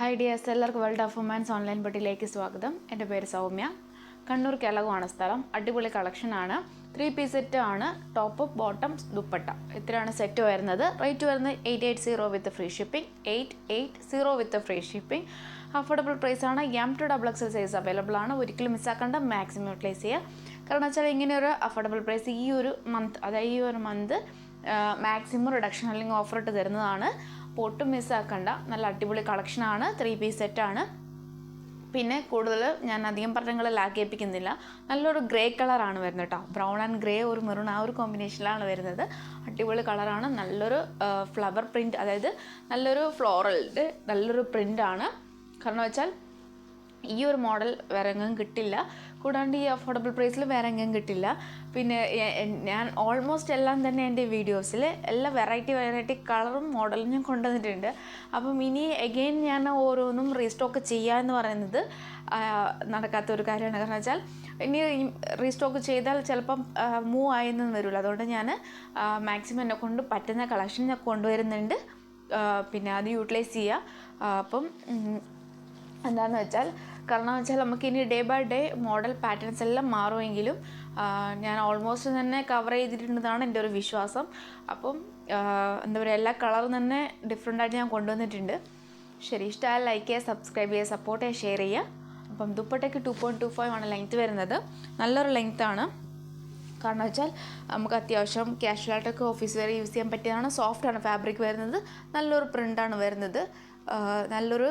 Hi dears എല്ലാവർക്കും world of women's online പട്ടിയിലേക്ക് സ്വാഗതം. എന്റെ പേര് സൗമ്യ. കണ്ണൂർ കിളകുമാണ് സ്ഥലം. അടിപൊളി കളക്ഷനാണ് ത്രീ പീസ് സെറ്റ് ആണ്. Top bottom dupatta. ഇത്രയാണ് സെറ്റ് വരുന്നത്. റേറ്റ് വരുന്നത് eight eight zero with free shipping eight eight zero with free shipping affordable price ആണ്. M to double XL size available ആണ്. ഒരിക്കലും മിസ്സാക്കേണ്ട മാക്സിമം യൂട്ടിലൈസ് ചെയ്യുക കാരണം വെച്ചാൽ ഇങ്ങനെ ഒരു അഫോർഡബിൾ പ്രൈസ് ഈ ഒരു മന്ത് അതായത് ഈ ഒരു മന്ത് മാക്സിമം റിഡക്ഷൻ അല്ലെങ്കിൽ ഓഫർ ഇട്ട് തരുന്നതാണ്. ഒട്ടും മിസ്സാക്കണ്ട. നല്ല അടിപൊളി കളക്ഷനാണ് ത്രീ പീസ് സെറ്റാണ് പിന്നെ കൂടുതൽ ഞാൻ അധികം പറഞ്ഞങ്ങൾ ലാഗേപ്പിക്കുന്നില്ല നല്ലൊരു ഗ്രേ കളറാണ് വരുന്നത് കേട്ടോ ബ്രൗൺ ആൻഡ് ഗ്രേ ഒരു മെറൂൺ ആ ഒരു കോമ്പിനേഷനിലാണ് വരുന്നത്. അടിപൊളി കളറാണ് നല്ലൊരു ഫ്ലവർ പ്രിന്റ് അതായത് നല്ലൊരു ഫ്ലോറലിന്റെ നല്ലൊരു പ്രിന്റാണ് കാരണം വെച്ചാൽ ഈ ഒരു മോഡൽ വേറെ എങ്ങും കിട്ടില്ല. കൂടാണ്ട് ഈ അഫോർഡബിൾ പ്രൈസിൽ വേറെ എങ്ങും കിട്ടില്ല. പിന്നെ ഞാൻ ഓൾമോസ്റ്റ് എല്ലാം തന്നെ എന്റെ വീഡിയോസിൽ എല്ലാ വെറൈറ്റി വെറൈറ്റി കളറും മോഡലും ഞാൻ കൊണ്ടുവന്നിട്ടുണ്ട്. അപ്പം ഇനി എഗെയിൻ ഞാൻ ഓരോന്നും റീസ്റ്റോക്ക് ചെയ്യുക എന്ന് പറയുന്നത് നടക്കാത്ത ഒരു കാര്യമാണ്. കാരണം വെച്ചാൽ ഇനി റീസ്റ്റോക്ക് ചെയ്താൽ ചിലപ്പം മൂവ് ആയെന്നും വരില്ല. അതുകൊണ്ട് ഞാൻ മാക്സിമം എന്നെ കൊണ്ട് പറ്റുന്ന കളക്ഷൻ ഞാൻ കൊണ്ടുവരുന്നുണ്ട്. പിന്നെ അത് യൂട്ടിലൈസ് ചെയ്യുക അപ്പം എന്താണെന്ന് വെച്ചാൽ കാരണം വെച്ചാൽ നമുക്ക് ഇനി day by day model patterns എല്ലാം മാറുമെങ്കിലും ഞാൻ ഓൾമോസ്റ്റ് തന്നെ കവർ ചെയ്തിട്ടുണ്ടെന്നാണ് എന്റെ ഒരു വിശ്വാസം. അപ്പം എന്താ പറയുക എല്ലാ കളറും തന്നെ ഡിഫറെന്റ് ആയിട്ട് ഞാൻ കൊണ്ടുവന്നിട്ടുണ്ട്. ശരി ഇഷ്ടമായ ലൈക്ക് ചെയ്യുക സബ്സ്ക്രൈബ് ചെയ്യുക സപ്പോർട്ട് ചെയ്യുക ഷെയർ ചെയ്യുക. അപ്പം ദുപ്പട്ടയ്ക്ക് ടു പോയിന്റ് ടു ഫൈവ് ആണ് ലെങ്ത്ത് വരുന്നത്. നല്ലൊരു ലെങ്ത്താണ് കാരണം വെച്ചാൽ നമുക്ക് അത്യാവശ്യം ക്യാഷ്വലായിട്ടൊക്കെ ഓഫീസ് വരെ യൂസ് ചെയ്യാൻ പറ്റിയതാണ്. സോഫ്റ്റാണ് ഫാബ്രിക് വരുന്നത്. നല്ലൊരു പ്രിന്റാണ് വരുന്നത്. നല്ലൊരു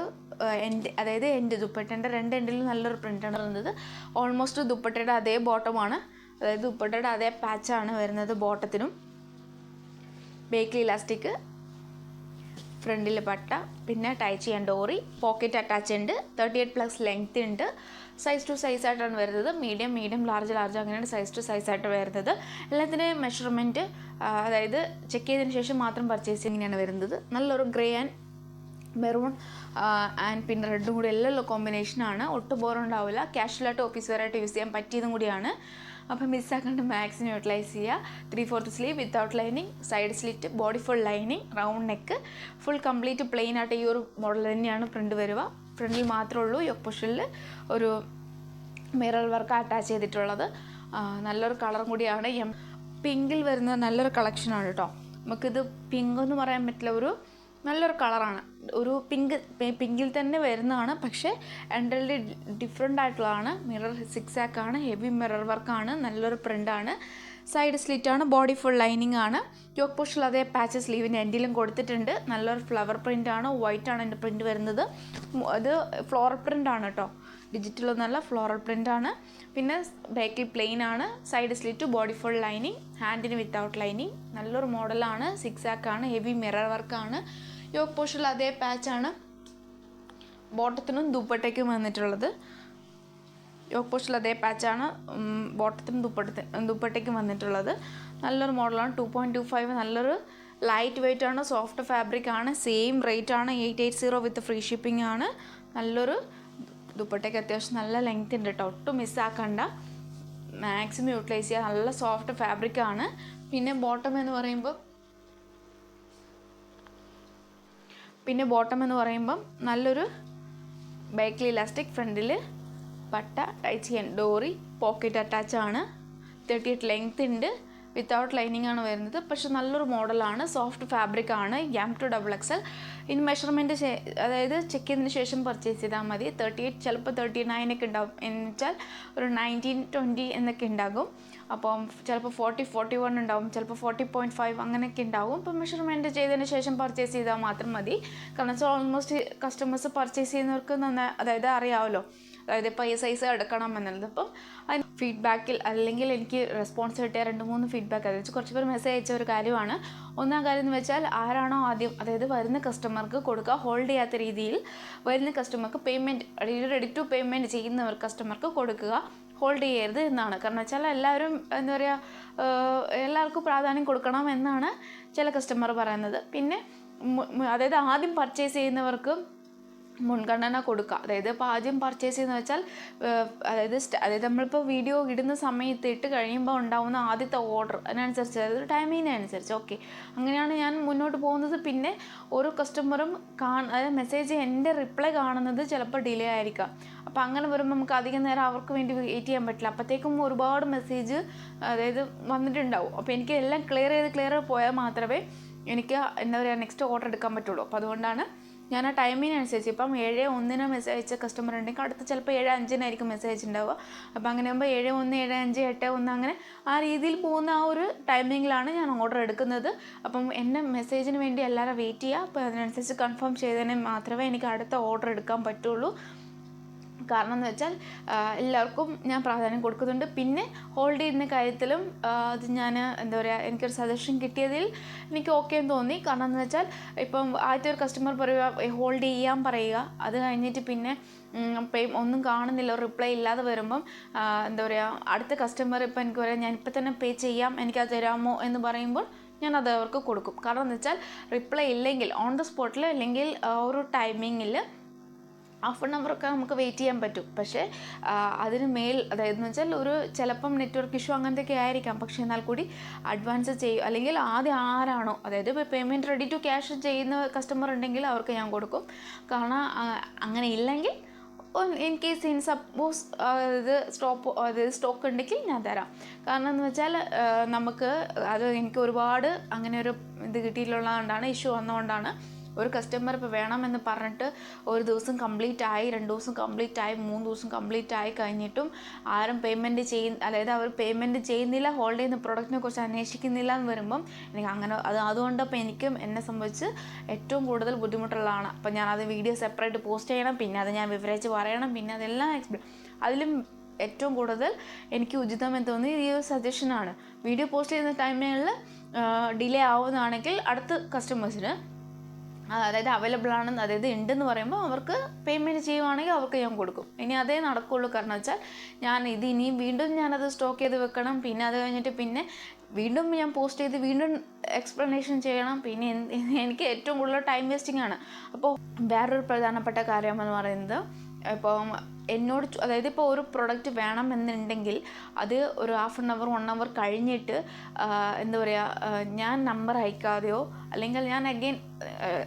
എന്റെ അതായത് എന്റെ ദുപ്പട്ടേന്റെ രണ്ട് എൻഡിലും നല്ലൊരു പ്രിന്റാണ് വരുന്നത്. ഓൾമോസ്റ്റ് ദുപ്പട്ടയുടെ അതേ ബോട്ടമാണ് അതായത് ദുപ്പട്ടയുടെ അതേ പാച്ചാണ് വരുന്നത് ബോട്ടത്തിനും ബേക്കിൽ ഇലാസ്റ്റിക് ഫ്രണ്ടിൽ പട്ട പിന്നെ ടൈ ചെയ്യാൻ ഡോറി പോക്കറ്റ് അറ്റാച്ച് ഉണ്ട്. തേർട്ടി എയ്റ്റ് പ്ലസ് ലെങ്ത് ഉണ്ട്. സൈസ് ടു സൈസ് ആയിട്ടാണ് വരുന്നത്. മീഡിയം മീഡിയം ലാർജ് ലാർജ് അങ്ങനെയാണ് സൈസ് ടു സൈസ് ആയിട്ട് വരുന്നത്. എല്ലാത്തിന്റെയും മെഷർമെന്റ് അതായത് ചെക്ക് ചെയ്തതിന് ശേഷം മാത്രം പർച്ചേസ് ഇങ്ങനെയാണ് വരുന്നത്. നല്ലൊരു ഗ്രേ ആൻഡ് മെറൂൺ ആൻഡ് പിന്നെ റെഡും കൂടി എല്ലാം കോമ്പിനേഷനാണ് ഒട്ടും ബോറുണ്ടാവില്ല ക്യാഷ്വലായിട്ട് ഓഫീസ് വെയറായിട്ട് യൂസ് ചെയ്യാൻ പറ്റിയതും കൂടിയാണ്. അപ്പം മിസ്സാക്കാണ്ട് മാക്സിമം യൂട്ടിലൈസ് ചെയ്യുക three fourth sleeve without lining side slit body full lining round neck full complete plain ആയിട്ട് ഈ ഒരു മോഡൽ തന്നെയാണ് പ്രിന്റ് വരിക. ഫ്രണ്ടിൽ മാത്രമേ ഉള്ളൂ യൊക്ക് പൊഷനിൽ ഒരു മിറർ വർക്ക് അറ്റാച്ച് ചെയ്തിട്ടുള്ളത്. നല്ലൊരു കളറും കൂടിയാണ്. എം പിങ്കിൽ വരുന്ന നല്ലൊരു കളക്ഷനാണ് കേട്ടോ നമുക്കിത് പിങ്ക് എന്ന് പറയാൻ പറ്റില്ല ഒരു നല്ലൊരു കളറാണ് ഒരു പിങ്ക് പിങ്കിൽ തന്നെ വരുന്നതാണ്. പക്ഷേ എൻഡലി ഡിഫറെന്റ് ആയിട്ടുള്ളതാണ്. മിറർ സിക്സ് ആണ് ഹെവി മിറർ വർക്കാണ് നല്ലൊരു പ്രിന്റാണ് സൈഡ് സ്ലിറ്റ് ആണ് ബോഡി ഫുൾ ലൈനിങ് ആണ്. യോക്ക് പോഷിൽ അതേ പാച്ച് സ്ലീവിന്റെ എൻഡിലും കൊടുത്തിട്ടുണ്ട്. നല്ലൊരു ഫ്ലവർ പ്രിന്റ് ആണ് വൈറ്റ് ആണ് എന്റെ പ്രിന്റ് വരുന്നത്. അത് ഫ്ലോറൽ പ്രിന്റ് ആണ് കേട്ടോ. ഡിജിറ്റൽ ഒന്നല്ല ഫ്ലോറൽ പ്രിന്റ് ആണ്. പിന്നെ ബാക്കിൽ പ്ലെയിൻ ആണ് side slit body full lining ഹാൻഡിന് without lining നല്ലൊരു മോഡലാണ് സിക്സ് ആണ് ഹെവി മിറർ വർക്കാണ് യോക്ക് പോഷിൽ അതേ പാച്ചാണ് ബോട്ടത്തിനും ദുപ്പട്ടയ്ക്കും വന്നിട്ടുള്ളത്. യോഗ പോസ്റ്റിൽ അതേ പാച്ചാണ് ബോട്ടത്തിനും ദുപ്പട്ടത്തിന് ദുപ്പട്ടയ്ക്കും വന്നിട്ടുള്ളത്. നല്ലൊരു മോഡലാണ് ടു പോയിന്റ് ടു ഫൈവ്. നല്ലൊരു ലൈറ്റ് വെയിറ്റ് ആണ് സോഫ്റ്റ് ഫാബ്രിക് ആണ് സെയിം റേറ്റ് ആണ് eight eight zero with free shipping ആണ്. നല്ലൊരു ദുപ്പട്ടയ്ക്ക് അത്യാവശ്യം നല്ല ലെങ്ത് ഉണ്ട് കേട്ടോ ഒട്ടും മിസ്സാക്കണ്ട മാക്സിമം യൂട്ടിലൈസ് ചെയ്യുക നല്ല സോഫ്റ്റ് ഫാബ്രിക് ആണ്. പിന്നെ ബോട്ടം എന്ന് പറയുമ്പോൾ പിന്നെ ബോട്ടം എന്ന് പറയുമ്പം നല്ലൊരു ബാക്കിൽ ഇലാസ്റ്റിക് ഫ്രണ്ടിൽ പട്ട ടൈ ചെയ്യാൻ ഡോറി പോക്കറ്റ് അറ്റാച്ച് ആണ്. തേർട്ടി എയ്റ്റ് ലെങ്ത് ഉണ്ട് വിത്തൗട്ട് ലൈനിങ് ആണ് വരുന്നത്. പക്ഷെ നല്ലൊരു മോഡലാണ് സോഫ്റ്റ് ഫാബ്രിക് ആണ്. എം ടു ഡബിൾ എക്സൽ ഇനി മെഷർമെന്റ് അതായത് ചെക്ക് ചെയ്തതിന് ശേഷം പർച്ചേസ് ചെയ്താൽ മതി. തേർട്ടി എയ്റ്റ് ചിലപ്പോൾ തേർട്ടി നയൻ ഒക്കെ ഉണ്ടാവും. എന്ന് വെച്ചാൽ ഒരു നയന്റീൻ ട്വന്റി എന്നൊക്കെ ഉണ്ടാകും. അപ്പം ചിലപ്പോൾ ഫോർട്ടി ഫോർട്ടി വൺ ഉണ്ടാവും. ചിലപ്പോൾ ഫോർട്ടി പോയിന്റ് ഫൈവ് അങ്ങനെയൊക്കെ ഉണ്ടാവും. അപ്പം മെഷർമെന്റ് ചെയ്തതിന് ശേഷം പർച്ചേസ് ചെയ്താൽ മാത്രം മതി. കാരണം വെച്ചാൽ ഓൾമോസ്റ്റ് കസ്റ്റമേഴ്സ് പർച്ചേസ് ചെയ്യുന്നവർക്ക് നന്നായി അതായത് അറിയാമല്ലോ അതായത് ഇപ്പോൾ ഈ സൈസ് എടുക്കണം എന്നുള്ളത്. അപ്പം അതിന് ഫീഡ്ബാക്കിൽ അല്ലെങ്കിൽ എനിക്ക് റെസ്പോൺസ് കിട്ടിയ രണ്ട് മൂന്ന് ഫീഡ്ബാക്ക് അതായത് കുറച്ച് പേർ മെസ്സേജ് അയച്ച ഒരു കാര്യമാണ്. ഒന്നാം കാര്യം എന്ന് വെച്ചാൽ ആരാണോ ആദ്യം അതായത് വരുന്ന കസ്റ്റമർക്ക് കൊടുക്കുക ഹോൾഡ് ചെയ്യാത്ത രീതിയിൽ വരുന്ന കസ്റ്റമർക്ക് പേയ്മെന്റ് റെഡി ടു പേയ്മെന്റ് ചെയ്യുന്നവർ കസ്റ്റമർക്ക് കൊടുക്കുക ഹോൾഡ് ചെയ്യരുത് എന്നാണ്. കാരണം വെച്ചാൽ എല്ലാവരും എന്താ പറയുക എല്ലാവർക്കും പ്രാധാന്യം കൊടുക്കണം എന്നാണ് ചില കസ്റ്റമർ പറയുന്നത്. പിന്നെ അതായത് ആദ്യം പർച്ചേസ് ചെയ്യുന്നവർക്ക് മുൻഗണന കൊടുക്കുക അതായത് ഇപ്പോൾ ആദ്യം പർച്ചേസ് ചെയ്യുന്ന വെച്ചാൽ അതായത് അതായത് നമ്മളിപ്പോൾ വീഡിയോ ഇടുന്ന സമയത്ത് ഇട്ട് കഴിയുമ്പോൾ ഉണ്ടാവുന്ന ആദ്യത്തെ ഓർഡർ അതിനനുസരിച്ച് അതായത് ടൈമിങ്ങിനനുസരിച്ച് ഓക്കെ അങ്ങനെയാണ് ഞാൻ മുന്നോട്ട് പോകുന്നത്. പിന്നെ ഓരോ കസ്റ്റമറും കാണ അതായത് മെസ്സേജ് എന്റെ റിപ്ലൈ കാണുന്നത് ചിലപ്പോൾ ഡിലേ ആയിരിക്കാം. അപ്പോൾ അങ്ങനെ വരുമ്പോൾ നമുക്ക് അധികം നേരം അവർക്ക് വേണ്ടി വെയിറ്റ് ചെയ്യാൻ പറ്റില്ല. അപ്പോഴത്തേക്കും ഒരുപാട് മെസ്സേജ് അതായത് വന്നിട്ടുണ്ടാവും. അപ്പോൾ എനിക്ക് എല്ലാം ക്ലിയർ ചെയ്ത് ക്ലിയർ പോയാൽ മാത്രമേ എനിക്ക് എന്താ പറയുക നെക്സ്റ്റ് ഓർഡർ എടുക്കാൻ പറ്റുള്ളൂ. അപ്പോൾ അതുകൊണ്ടാണ് ഞാൻ ആ ടൈമിനനുസരിച്ച് ഇപ്പം ഏഴ് ഒന്നിന് മെസ്സേജ് അയച്ച കസ്റ്റമർ ഉണ്ടെങ്കിൽ അടുത്ത് ചിലപ്പോൾ ഏഴ് അഞ്ചിനായിരിക്കും മെസ്സേജ് ഉണ്ടാവുക. അപ്പോൾ അങ്ങനെ ആകുമ്പോൾ ഏഴ് ഒന്ന് ഏഴ് അഞ്ച് എട്ട് ഒന്ന് അങ്ങനെ ആ രീതിയിൽ പോകുന്ന ആ ഒരു ടൈമിങ്ങിലാണ് ഞാൻ ഓർഡർ എടുക്കുന്നത്. അപ്പം എന്റെ മെസ്സേജിന് വേണ്ടി എല്ലാവരും വെയിറ്റ് ചെയ്യുക. അപ്പോൾ അതിനനുസരിച്ച് കൺഫേം ചെയ്തതിന് മാത്രമേ എനിക്ക് അടുത്ത ഓർഡർ എടുക്കാൻ പറ്റുള്ളൂ. കാരണം എന്ന് വെച്ചാൽ എല്ലാവർക്കും ഞാൻ പ്രാധാന്യം കൊടുക്കുന്നുണ്ട്. പിന്നെ ഹോൾഡ് ചെയ്യുന്ന കാര്യത്തിലും അത് ഞാൻ എന്താ പറയുക എനിക്കൊരു സജഷൻ കിട്ടിയതിൽ എനിക്ക് ഓക്കെ എന്ന് തോന്നി. കാരണം എന്ന് വെച്ചാൽ ഇപ്പം ആദ്യത്തെ ഒരു കസ്റ്റമർ പറയുക ഹോൾഡ് ചെയ്യാൻ പറയുക. അത് കഴിഞ്ഞിട്ട് പിന്നെ ഒന്നും കാണുന്നില്ല റിപ്ലൈ ഇല്ലാതെ വരുമ്പം എന്താ പറയുക അടുത്ത കസ്റ്റമർ ഇപ്പം എനിക്ക് പറയാം ഞാൻ ഇപ്പം തന്നെ പേ ചെയ്യാം എനിക്കത് തരാമോ? എന്ന് പറയുമ്പോൾ ഞാൻ അത് അവർക്ക് കൊടുക്കും. കാരണം എന്ന് വെച്ചാൽ റിപ്ലൈ ഇല്ലെങ്കിൽ ഓൺ ദ സ്പോട്ടിൽ അല്ലെങ്കിൽ ഒരു ടൈമിങ്ങിൽ ഹാഫ് ആൻ അവറൊക്കെ നമുക്ക് വെയിറ്റ് ചെയ്യാൻ പറ്റും. പക്ഷേ അതിന് മേൽ അതായത് എന്ന് വെച്ചാൽ ഒരു ചിലപ്പം നെറ്റ്വർക്ക് ഇഷ്യൂ അങ്ങനത്തെയൊക്കെ ആയിരിക്കാം. പക്ഷേ എന്നാൽ കൂടി അഡ്വാൻസ് ചെയ്യും അല്ലെങ്കിൽ ആദ്യം ആരാണോ അതായത് ഇപ്പോൾ പേയ്മെന്റ് റെഡി ടു ക്യാഷ് ചെയ്യുന്ന കസ്റ്റമർ ഉണ്ടെങ്കിൽ അവർക്ക് ഞാൻ കൊടുക്കും. കാരണം അങ്ങനെ ഇല്ലെങ്കിൽ ഇൻ കേസ് ഇൻ സപ്പോസ് ഇത് സ്റ്റോപ്പ് അതായത് സ്റ്റോക്ക് ഉണ്ടെങ്കിൽ ഞാൻ തരാം. കാരണം എന്ന് വെച്ചാൽ നമുക്ക് അത് എനിക്ക് ഒരുപാട് അങ്ങനെ ഒരു ഇത് കിട്ടിയിട്ടുള്ളതുകൊണ്ടാണ് ഇഷ്യൂ വന്നതുകൊണ്ടാണ് ഒരു കസ്റ്റമർ ഇപ്പോൾ വേണമെന്ന് പറഞ്ഞിട്ട് ഒരു ദിവസം കംപ്ലീറ്റ് ആയി രണ്ട് ദിവസം കംപ്ലീറ്റ് ആയി മൂന്ന് ദിവസം കംപ്ലീറ്റ് ആയി കഴിഞ്ഞിട്ടും ആരും പേയ്മെന്റ് ചെയ്യുന്ന അതായത് അവർ പേയ്മെന്റ് ചെയ്യുന്നില്ല ഹോൾഡ് ചെയ്യുന്ന പ്രൊഡക്റ്റിനെ കുറിച്ച് അന്വേഷിക്കുന്നില്ല എന്ന് വരുമ്പം എനിക്ക് അങ്ങനെ അത് അതുകൊണ്ട് അപ്പോൾ എനിക്കും എന്നെ സംബന്ധിച്ച് ഏറ്റവും കൂടുതൽ ബുദ്ധിമുട്ടുള്ളതാണ്. അപ്പോൾ ഞാൻ അത് വീഡിയോ സെപ്പറേറ്റ് പോസ്റ്റ് ചെയ്യണം പിന്നെ അത് ഞാൻ വിവരിച്ച് പറയണം പിന്നെ അതെല്ലാം എക്സ്പ്ലെയിൻ അതിലും ഏറ്റവും കൂടുതൽ എനിക്ക് ഉചിതമെന്ന് തോന്നിയത് ഈ ഒരു സജഷനാണ് വീഡിയോ പോസ്റ്റ് ചെയ്യുന്ന ടൈമിൽ ഡിലേ ആവുന്നതാണെങ്കിൽ അടുത്ത കസ്റ്റമേഴ്സിന് അതായത് അവൈലബിൾ ആണെന്ന് അതായത് ഉണ്ടെന്ന് പറയുമ്പോൾ അവർക്ക് പേയ്മെന്റ് ചെയ്യുവാണെങ്കിൽ അവർക്ക് ഞാൻ കൊടുക്കും. ഇനി അതേ നടക്കുള്ളൂ. കാരണം വെച്ചാൽ ഞാൻ ഇത് ഇനിയും വീണ്ടും ഞാനത് സ്റ്റോക്ക് ചെയ്ത് വെക്കണം. പിന്നെ അത് കഴിഞ്ഞിട്ട് പിന്നെ വീണ്ടും ഞാൻ പോസ്റ്റ് ചെയ്ത് വീണ്ടും എക്സ്പ്ലനേഷൻ ചെയ്യണം. പിന്നെ എനിക്ക് ഏറ്റവും കൂടുതൽ ടൈം വേസ്റ്റിംഗ് ആണ്. അപ്പോൾ വേറൊരു പ്രധാനപ്പെട്ട കാര്യം എന്ന് പറയുന്നത് ഇപ്പം എന്നോട് അതായത് ഇപ്പോൾ ഒരു പ്രൊഡക്റ്റ് വേണമെന്നുണ്ടെങ്കിൽ അത് ഒരു half an hour one hour കഴിഞ്ഞിട്ട് എന്താ പറയുക ഞാൻ നമ്പർ അയക്കാതെയോ അല്ലെങ്കിൽ ഞാൻ അഗെയിൻ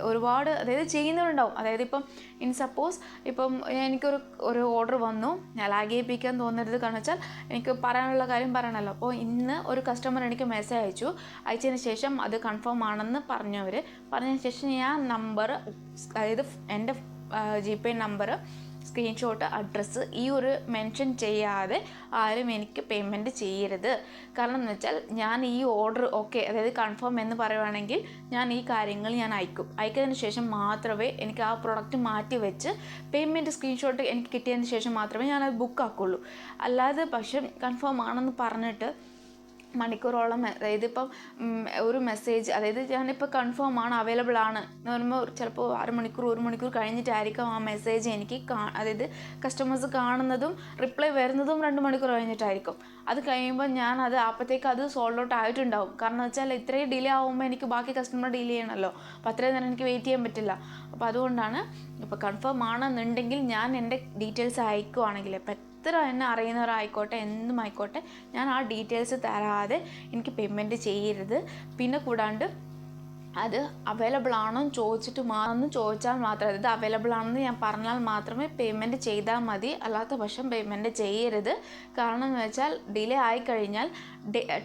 ഒരുപാട് അതായത് ചെയ്യുന്നവരുണ്ടാവും. അതായത് ഇപ്പം ഇൻ സപ്പോസ് ഇപ്പം എനിക്കൊരു ഒരു ഓർഡർ വന്നു ഞാൻ ലാഗ് ചെയ്യിപ്പിക്കാൻ തോന്നരുത് കാരണം വെച്ചാൽ എനിക്ക് പറയാനുള്ള കാര്യം പറയണമല്ലോ അപ്പോൾ ഇന്ന് ഒരു കസ്റ്റമർ എനിക്ക് മെസ്സേജ് അയച്ചു. അയച്ചതിന് ശേഷം അത് കൺഫേം ആണെന്ന് പറഞ്ഞവർ പറഞ്ഞതിന് ശേഷം ഞാൻ നമ്പർ അതായത് എന്റെ G Pay number screenshot address ഈ ഒരു മെൻഷൻ ചെയ്യാതെ ആരും എനിക്ക് പേയ്മെന്റ് ചെയ്യരുത്. കാരണം എന്ന് വെച്ചാൽ ഞാൻ ഈ ഓർഡർ ഓക്കെ അതായത് കൺഫേം എന്ന് പറയുവാണെങ്കിൽ ഞാൻ ഈ കാര്യങ്ങൾ ഞാൻ അയക്കും. അയക്കുന്നതിന് ശേഷം മാത്രമേ എനിക്ക് ആ പ്രൊഡക്റ്റ് മാറ്റി വെച്ച് പേയ്മെന്റ് സ്ക്രീൻഷോട്ട് എനിക്ക് കിട്ടിയതിന് ശേഷം മാത്രമേ ഞാനത് ബുക്ക് ആക്കുള്ളൂ. അല്ലാതെ പക്ഷേ കൺഫേം ആണെന്ന് പറഞ്ഞിട്ട് മണിക്കൂറോളം അതായത് ഇപ്പം ഒരു മെസ്സേജ് അതായത് ഞാനിപ്പോൾ കൺഫേം ആണ് അവൈലബിൾ ആണ് എന്ന് പറയുമ്പോൾ ചിലപ്പോൾ അരമണിക്കൂർ ഒരു മണിക്കൂർ കഴിഞ്ഞിട്ടായിരിക്കും ആ മെസ്സേജ് എനിക്ക് കാ അതായത് കസ്റ്റമേഴ്സ് കാണുന്നതും റിപ്ലൈ വരുന്നതും രണ്ട് മണിക്കൂർ കഴിഞ്ഞിട്ടായിരിക്കും. അത് കഴിയുമ്പോൾ ഞാൻ അത് അപ്പോഴത്തേക്ക് അത് സോൾഡ് ഔട്ട് ആയിട്ടുണ്ടാവും. കാരണം വെച്ചാൽ ഇത്രയും ഡിലേ ആകുമ്പോൾ എനിക്ക് ബാക്കി കസ്റ്റമർ ഡീൽ ചെയ്യണമല്ലോ അപ്പോൾ അത്രയും നേരം എനിക്ക് വെയിറ്റ് ചെയ്യാൻ പറ്റില്ല. അപ്പോൾ അതുകൊണ്ടാണ് ഇപ്പോൾ കൺഫേം ആണെന്നുണ്ടെങ്കിൽ ഞാൻ എന്റെ ഡീറ്റെയിൽസ് അയക്കുവാണെങ്കിൽ എത്ര എന്നെ അറിയുന്നവരായിക്കോട്ടെ എന്തും ആയിക്കോട്ടെ ഞാൻ ആ ഡീറ്റെയിൽസ് തരാതെ എനിക്ക് പേയ്മെന്റ് ചെയ്യരുത്. പിന്നെ കൂടാണ്ട് അത് അവൈലബിൾ ആണോ എന്ന് ചോദിച്ചിട്ട് മാണെന്ന് ചോദിച്ചാൽ മാത്രം ഇത് അവൈലബിൾ ആണെന്ന് ഞാൻ പറഞ്ഞാൽ മാത്രമേ പേയ്മെന്റ് ചെയ്താൽ മതി. അല്ലാത്ത പക്ഷം പേയ്മെന്റ് ചെയ്യരുത്. കാരണം എന്ന് വെച്ചാൽ ഡിലേ ആയിക്കഴിഞ്ഞാൽ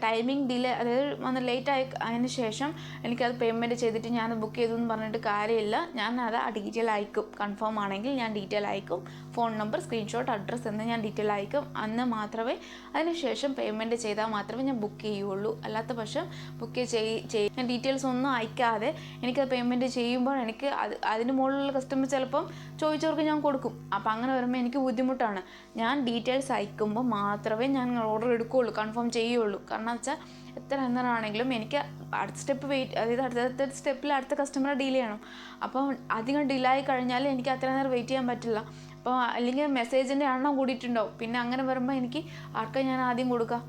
ടൈമിംഗ് ഡിലേ അതായത് വന്ന് ലേറ്റ് ആയി അതിന് ശേഷം എനിക്കത് പേയ്മെന്റ് ചെയ്തിട്ട് ഞാൻ ബുക്ക് ചെയ്തു എന്ന് പറഞ്ഞിട്ട് കാര്യമില്ല. ഞാൻ അത് ആ ഡീറ്റെയിൽ അയക്കും. കൺഫേം ആണെങ്കിൽ ഞാൻ ഡീറ്റെയിൽ അയക്കും. ഫോൺ നമ്പർ സ്ക്രീൻഷോട്ട് അഡ്രസ്സ് എന്ന് ഞാൻ ഡീറ്റെയിൽ അയക്കും. അന്ന് മാത്രമേ അതിന് ശേഷം പേയ്മെന്റ് ചെയ്താൽ മാത്രമേ ഞാൻ ബുക്ക് ചെയ്യുള്ളൂ. അല്ലാത്ത പക്ഷം ബുക്ക് ചെയ് ഞാൻ ഡീറ്റെയിൽസ് ഒന്നും അയക്കാതെ എനിക്കത് പേയ്മെന്റ് ചെയ്യുമ്പോൾ എനിക്ക് അത് അതിന് മുകളിലുള്ള കസ്റ്റമർ ചിലപ്പം ചോദിച്ചവർക്ക് ഞാൻ കൊടുക്കും. അപ്പം അങ്ങനെ വരുമ്പോൾ എനിക്ക് ബുദ്ധിമുട്ടാണ്. ഞാൻ ഡീറ്റെയിൽസ് അയക്കുമ്പോൾ മാത്രമേ ഞാൻ ഓർഡർ എടുക്കുകയുള്ളൂ കൺഫേം ചെയ്യുള്ളൂ കാരണം വെച്ചാൽ എത്ര എന്നാണെങ്കിലും എനിക്ക് അടുത്ത സ്റ്റെപ്പ് വെയിറ്റ് അതായത് അടുത്ത സ്റ്റെപ്പിൽ അടുത്ത കസ്റ്റമറെ ഡീൽ ചെയ്യണം. അപ്പം അധികം ഡിലേ ആയി കഴിഞ്ഞാൽ എനിക്ക് അത്ര നേരം വെയിറ്റ് ചെയ്യാൻ പറ്റില്ല. അപ്പോൾ അല്ലെങ്കിൽ മെസ്സേജിന്റെ എണ്ണം കൂടിയിട്ടുണ്ടാവും. പിന്നെ അങ്ങനെ വരുമ്പോൾ എനിക്ക് ആർക്കാണ് ഞാൻ ആദ്യം കൊടുക്കുക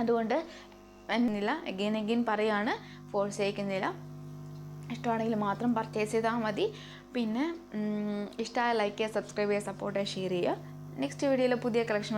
അതുകൊണ്ട് എന്നില്ല എഗെയിൻ എഗെയിൻ പറയാണ്. ഫോഴ്സ് ഇഷ്ടമാണെങ്കിൽ മാത്രം പർച്ചേസ് ചെയ്താൽ മതി. പിന്നെ ഇഷ്ടമായ ലൈക്ക് ചെയ്യുക സബ്സ്ക്രൈബ് ചെയ്യുക സപ്പോർട്ട് ചെയ്യുക ഷെയർ ചെയ്യുക. നെക്സ്റ്റ് വീഡിയോയിൽ പുതിയ കളക്ഷൻ